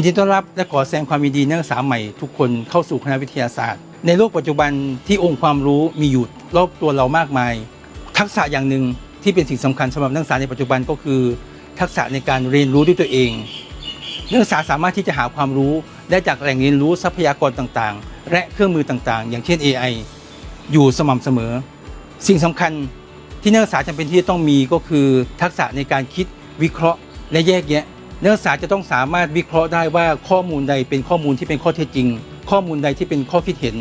ยินดีต้อนรับและขอแสดงความยินดีนักศึกษาใหม่ทุกคนเข้าสู่คณะวิทยาศาสตร์ ในโลกปัจจุบันที่องค์ความรู้มีอยู่รอบตัวเรามากมาย ทักษะอย่างหนึ่งที่เป็นสิ่งสำคัญสำหรับนักศึกษาในปัจจุบันก็คือ ทักษะในการเรียนรู้ด้วยตัวเอง นักศึกษาสามารถที่จะหาความรู้ได้จากแหล่งเรียนรู้ทรัพยากรต่างๆ และเครื่องมือต่างๆ อย่างเช่น AI อยู่สม่ำเสมอ สิ่งสำคัญที่นักศึกษาจำเป็นที่จะต้องมีก็คือ ทักษะในการคิดวิเคราะห์ และแยกแยะ นักศึกษาจะต้องสามารถวิเคราะห์ได้ว่าข้อมูลใดเป็นข้อมูลที่เป็นข้อเท็จจริง ข้อมูลใดที่เป็นข้อคิดเห็น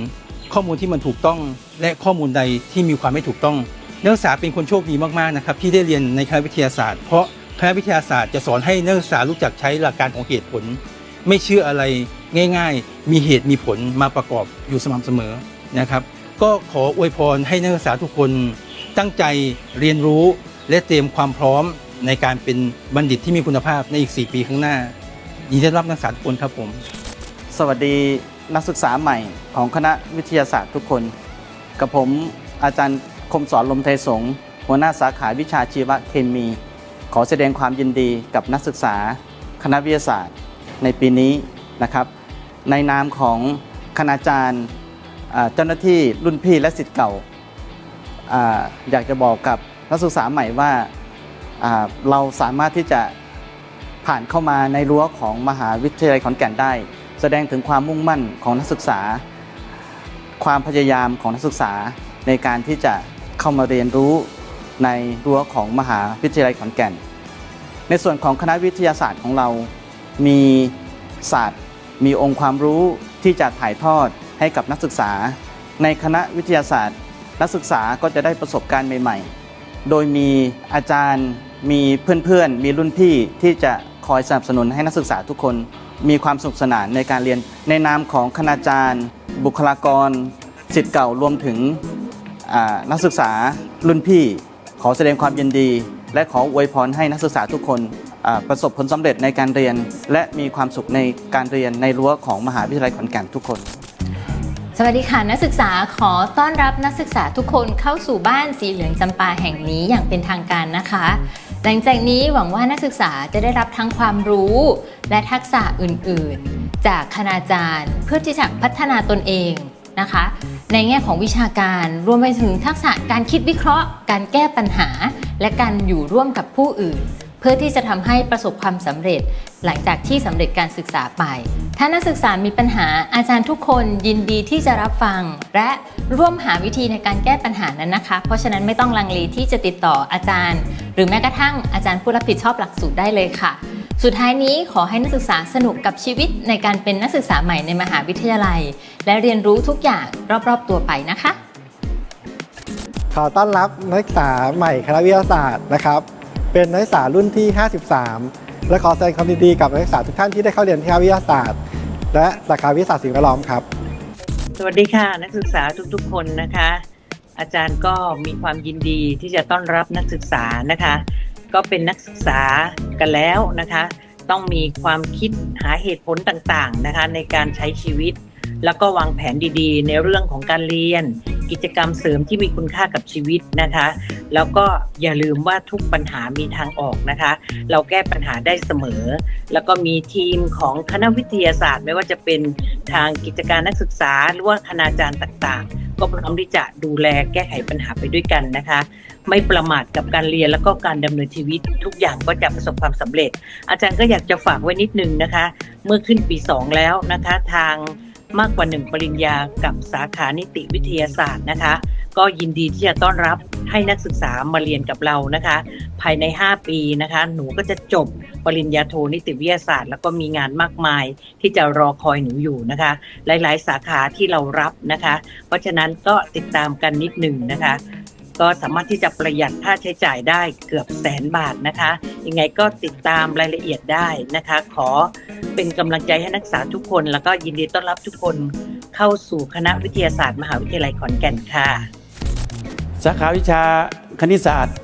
ข้อมูลที่มันถูกต้อง และข้อมูลใดที่มีความไม่ถูกต้อง นักศึกษาเป็นคนโชคดีมากๆนะครับที่ได้เรียนในคณะวิทยาศาสตร์ เพราะคณะวิทยาศาสตร์จะสอนให้นักศึกษารู้จักใช้หลักการของเหตุผล ไม่เชื่ออะไรง่าย ๆ มีเหตุมีผลมาประกอบอยู่สม่ำเสมอนะครับ ก็ขออวยพรให้นักศึกษาทุกคนตั้งใจเรียนรู้และเตรียมความพร้อม ในการเป็นบัณฑิตที่มีคุณภาพในอีก 4 ปีข้างหน้ายินดีต้อนรับนักศึกษาทุกคนครับผม สวัสดีนักศึกษาใหม่ของคณะวิทยาศาสตร์ทุกคน กับผมอาจารย์คมสอนลมไทยสงหัวหน้าสาขาวิชาชีวเคมี ขอแสดงความยินดีกับนักศึกษา คณะวิทยาศาสตร์ ในปีนี้นะครับ ในนามของคณาจารย์เจ้าหน้าที่รุ่นพี่และสิทธิ์เก่าออยากจะบอกกับนักศึกษาใหม่ว่า เราสามารถที่จะผ่านเข้ามาในรั้วของมหาวิทยาลัยขอนแก่นได้ แสดงถึงความมุ่งมั่นของนักศึกษา ความพยายามของนักศึกษาในการที่จะเข้ามาเรียนรู้ในรั้วของมหาวิทยาลัยขอนแก่น ในส่วนของคณะวิทยาศาสตร์ของเรา มีศาสตร์ มีองค์ความรู้ที่จะถ่ายทอดให้กับนักศึกษา ในคณะวิทยาศาสตร์ นักศึกษาก็จะได้ประสบการณ์ใหม่ ๆ โดยมีอาจารย์มีเพื่อนๆ มีรุ่นพี่ที่จะคอยสนับสนุนให้นักศึกษาทุกคน มีความสนุกสนานในการเรียนในนามของคณาจารย์ บุคลากรสิทธิ์เก่ารวมถึงนักศึกษารุ่นพี่ ขอแสดงความยินดี และขออวยพรให้นักศึกษาทุกคนประสบผลสำเร็จในการเรียน และมีความสุขในการเรียนในรั้วของมหาวิทยาลัยขอนแก่นทุกคน สวัสดีค่ะนักศึกษาขอต้อนรับนักศึกษาทุกคนเข้าสู่บ้านสีเหลืองจำปาแห่งนี้อย่างเป็นทางการนะคะ หลังจากนี้หวังว่านักศึกษาจะได้รับทั้งความรู้และทักษะอื่นๆ จากคณาจารย์ เพื่อที่จะพัฒนาตนเองนะคะ ในแง่ของวิชาการรวมไปถึงทักษะการคิดวิเคราะห์ การแก้ปัญหา และการอยู่ร่วมกับผู้อื่น เพื่อที่จะทำให้ประสบความสำเร็จ หลังจากที่สำเร็จการศึกษาไป ถ้านักศึกษามีปัญหาอาจารย์ทุกคนยินดีที่จะรับฟัง และร่วมหาวิธีในการแก้ปัญหานั้นนะคะ เพราะฉะนั้นไม่ต้องลังเลที่จะติดต่ออาจารย์ หรือแม้กระทั่งอาจารย์ผู้รับผิดชอบหลักสูตรได้เลยค่ะ สุดท้ายนี้ขอให้นักศึกษาสนุกกับชีวิตในการเป็นนักศึกษาใหม่ในมหาวิทยาลัย และเรียนรู้ทุกอย่างรอบๆ ตัวไปนะคะ ขอต้อนรับนักศึกษาใหม่คณะวิทยาศาสตร์นะครับ เป็นนักศึกษารุ่นที่ 53 และขอแสดงความยินดีกับนักศึกษาทุกท่านที่ได้เข้าเรียนคณะวิทยาศาสตร์ และสาขาวิทยาศาสตร์สิ่งแวดล้อมครับ สวัสดีค่ะ นักศึกษาทุกๆ คนนะคะ อาจารย์ก็มีความยินดีที่จะต้อนรับนักศึกษานะคะ ก็เป็นนักศึกษากันแล้วนะคะ ต้องมีความคิดหาเหตุผลต่างๆนะคะ ในการใช้ชีวิต แล้วก็วางแผนดีๆ ในเรื่องของการเรียน กิจกรรมเสริมที่มีคุณค่ากับชีวิตนะคะ แล้วก็อย่าลืมว่าทุกปัญหามีทางออกนะคะ เราแก้ปัญหาได้เสมอ แล้วก็มีทีมของคณะวิทยาศาสตร์ ไม่ว่าจะเป็นทางกิจการนักศึกษา หรือว่าคณาจารย์ต่างๆ ก็พร้อมที่จะดูแลแก้ไขปัญหาไปด้วยกันนะคะ ไม่ประมาทกับการเรียนแล้วก็การดำเนินชีวิต ทุกอย่างก็จะประสบความสำเร็จ อาจารย์ก็อยากจะฝากไว้นิดนึงนะคะ เมื่อขึ้นปี 2 แล้วนะคะทาง มากกว่า 1 ปริญญากับสาขานิติวิทยาศาสตร์นะคะ ก็ยินดีที่จะต้อนรับให้นักศึกษามาเรียนกับเรานะคะ ภายใน 5 ปีนะคะ หนูก็จะจบปริญญาโทนิติวิทยาศาสตร์ แล้วก็มีงานมากมายที่จะรอคอยหนูอยู่นะคะ หลายๆ สาขาที่เรารับนะคะ เพราะฉะนั้นก็ติดตามกันนิดหนึ่งนะคะ ก็สามารถที่จะประหยัดค่าใช้จ่ายได้เกือบแสนบาทนะคะ ยังไงก็ติดตามรายละเอียดได้นะคะ ขอเป็นกำลังใจให้นักศึกษาทุกคน แล้วก็ยินดีต้อนรับทุกคนเข้าสู่คณะวิทยาศาสตร์ มหาวิทยาลัยขอนแก่นค่ะ สาขาวิชาคณิตศาสตร์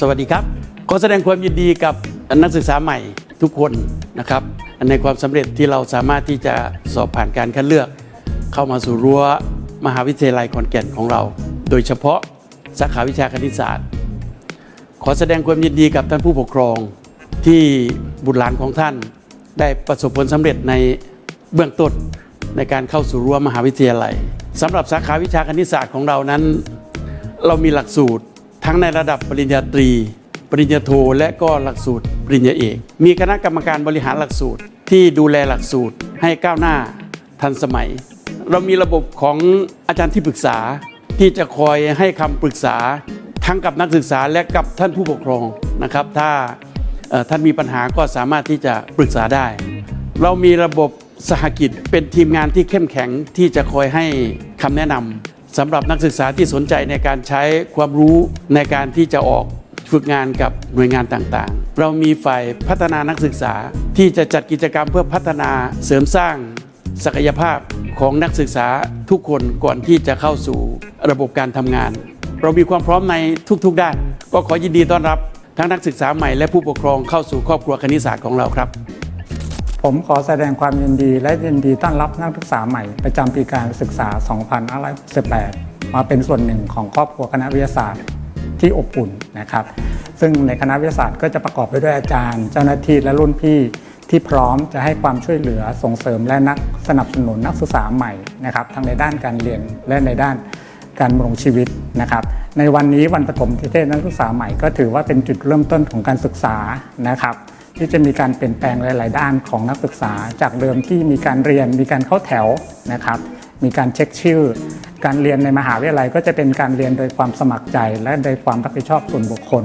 สวัสดีครับ ขอแสดงความยินดีกับนักศึกษาใหม่ทุกคนนะครับในความสำเร็จที่เราสามารถที่จะสอบผ่านการคัดเลือก เข้ามาสู่รั้วมหาวิทยาลัยขอนแก่นของเรา โดยเฉพาะ สาขาวิชาคณิตศาสตร์ ขอแสดงความยินดีกับท่านผู้ปกครองที่บุตรหลานของท่าน ได้ประสบผลสำเร็จในเบื้องต้นในการเข้าสู่รั้วมหาวิทยาลัยสำหรับสาขาวิชาคณิตศาสตร์ของเรานั้น เรามีหลักสูตรทั้งในระดับปริญญาตรี ปริญญาโทและก็หลักสูตรปริญญาเอก มีคณะกรรมการบริหารหลักสูตรที่ดูแลหลักสูตรให้ก้าวหน้าทันสมัย เรามีระบบของอาจารย์ที่ปรึกษา ที่จะคอยให้คำปรึกษาทั้งกับนักศึกษาและกับท่านผู้ปกครองนะครับ ถ้าท่านมีปัญหาก็สามารถที่จะปรึกษาได้ เรามีระบบสหกิจเป็นทีมงานที่เข้มแข็งที่จะคอยให้คำแนะนำสำหรับนักศึกษาที่สนใจในการใช้ความรู้ในการที่จะออกฝึกงานกับหน่วยงานต่างๆ เรามีฝ่ายพัฒนานักศึกษาที่จะจัดกิจกรรมเพื่อพัฒนาเสริมสร้างศักยภาพของนักศึกษาทุกคนก่อนที่จะเข้าสู่ ระบบการทำงาน เรามีความพร้อมในทุกๆด้าน ก็ขอยินดีต้อนรับทั้งนักศึกษาใหม่และผู้ปกครองเข้าสู่ครอบครัวคณิตศาสตร์ของเราครับ ผมขอแสดงความยินดีและยินดีต้อนรับนักศึกษาใหม่ ประจำปีการศึกษา 2518มาเป็นส่วนหนึ่งของครอบครัวคณะวิทยาศาสตร์ที่อบอุ่นนะครับ ซึ่งในคณะวิทยาศาสตร์ก็จะประกอบไปด้วยอาจารย์ เจ้าหน้าที่และรุ่นพี่ที่พร้อมจะให้ความช่วยเหลือส่งเสริมและนักสนับสนุนนักศึกษาใหม่นะครับทั้งในด้านการเรียนและในด้าน การดำรงชีวิตนะครับ ในวันนี้วันปฐมนิเทศนักศึกษาใหม่ก็ถือว่าเป็นจุดเริ่มต้นของการศึกษานะครับ ที่จะมีการเปลี่ยนแปลงหลาย ๆ ด้านของนักศึกษา จากเดิมที่มีการเรียนมีการเข้าแถวนะครับ มีการเช็คชื่อ การเรียนในมหาวิทยาลัยก็จะเป็นการเรียนโดยความสมัครใจ และโดยความรับผิดชอบส่วนบุคคล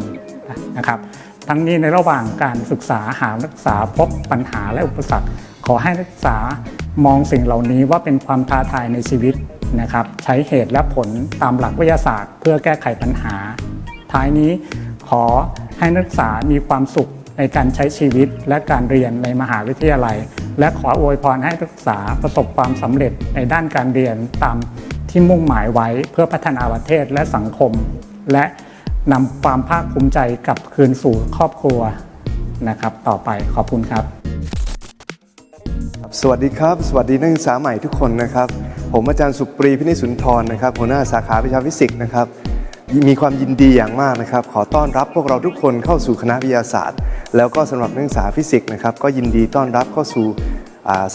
นะครับทั้งนี้ในระหว่างการศึกษาหานักศึกษาพบปัญหาและอุปสรรค ขอให้นักศึกษามองสิ่งเหล่านี้ว่าเป็นความท้าทายในชีวิต นะครับใช้เหตุและผลตามหลักวิทยาศาสตร์ เพื่อแก้ไขปัญหา ท้ายนี้ขอให้นักศึกษามีความสุขในการใช้ชีวิตและการเรียนในมหาวิทยาลัย และขออวยพรให้นักศึกษาประสบความสำเร็จในด้านการเรียนตามที่มุ่งหมายไว้เพื่อพัฒนาประเทศและสังคม และนำความภาคภูมิใจกลับคืนสู่ครอบครัวนะครับ ต่อไปขอบคุณครับ สวัสดีครับ สวัสดีนักศึกษาใหม่ทุกคนนะครับ ผมอาจารย์สุปรีพินิสุนทรนะครับหัวหน้าสาขาวิชาฟิสิกส์นะครับมีความยินดีอย่างมากนะครับ ขอต้อนรับพวกเราทุกคนเข้าสู่คณะวิทยาศาสตร์ แล้วก็สำหรับนักศึกษาฟิสิกส์นะครับก็ยินดีต้อนรับเข้าสู่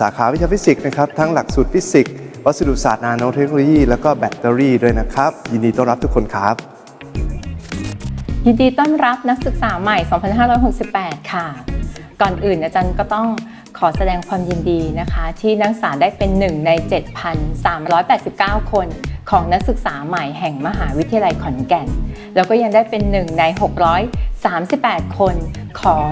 สาขาวิชาฟิสิกส์นะครับทั้งหลักสูตรฟิสิกส์วัสดุศาสตร์นาโนเทคโนโลยี แล้วก็แบตเตอรี่ด้วยนะครับ ยินดีต้อนรับทุกคนครับ ยินดีต้อนรับนักศึกษาใหม่ 2568 ค่ะ ก่อนอื่นอาจารย์ก็ต้องขอแสดงความยินดีนะคะ ที่นักศึกษาได้เป็นหนึ่งใน 7,389 คนของนักศึกษาใหม่แห่งมหาวิทยาลัยขอนแก่น แล้วก็ยังได้เป็นหนึ่งใน 638 คนของ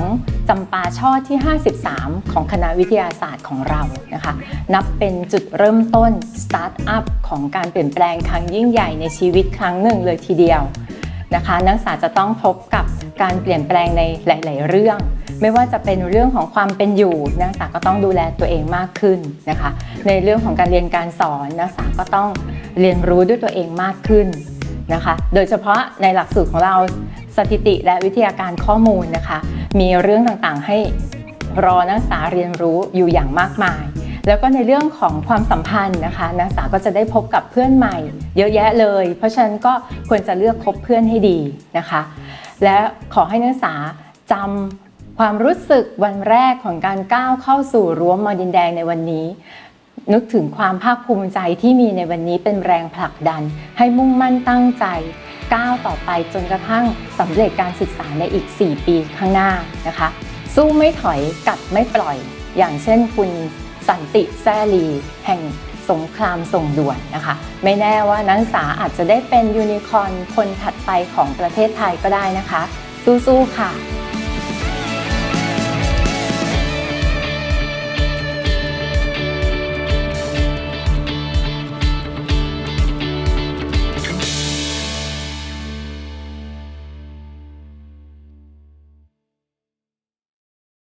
จำปาช่อที่ 53 ของคณะวิทยาศาสตร์ของเรานะคะ นับเป็นจุดเริ่มต้นสตาร์ทอัพของการเปลี่ยนแปลงครั้งยิ่งใหญ่ในชีวิตครั้งหนึ่งเลยทีเดียวนะคะ นักศึกษาจะต้องพบกับการเปลี่ยนแปลงในหลาย ๆ เรื่อง ไม่ว่าจะเป็นเรื่องของความเป็นอยู่นักศึกษาก็ต้องดูแลตัวเองมากขึ้นนะคะ ในเรื่องของการเรียนการสอนนักศึกษาก็ต้องเรียนรู้ด้วยตัวเองมากขึ้นนะคะ โดยเฉพาะในหลักสูตรของเราสถิติและวิทยาการข้อมูลนะคะ มีเรื่องต่างๆให้รอนักศึกษาเรียนรู้อยู่อย่างมากมาย แล้วก็ในเรื่องของความสัมพันธ์นะคะ นักศึกษาก็จะได้พบกับเพื่อนใหม่ เยอะแยะเลย เพราะฉะนั้นก็ควรจะเลือกคบเพื่อนให้ดีนะคะ และขอให้นักศึกษาจำ ความรู้สึกวันแรกของการก้าวเข้าสู่รั้วมอดินแดงในวันนี้ นึกถึงความภาคภูมิใจที่มีในวันนี้เป็นแรงผลักดัน ให้มุ่งมั่นตั้งใจ ก้าวต่อไปจนกระทั่งสำเร็จการศึกษาในอีก 4 ปีข้างหน้านะคะ สู้ไม่ถอยกัดไม่ปล่อย อย่างเช่นคุณสันติแซลี แห่งสงครามส่งด่วนนะคะ ไม่แน่ว่านักศึกษาอาจจะได้เป็นยูนิคอร์นคนถัดไปของประเทศไทยก็ได้นะคะ สู้ๆค่ะ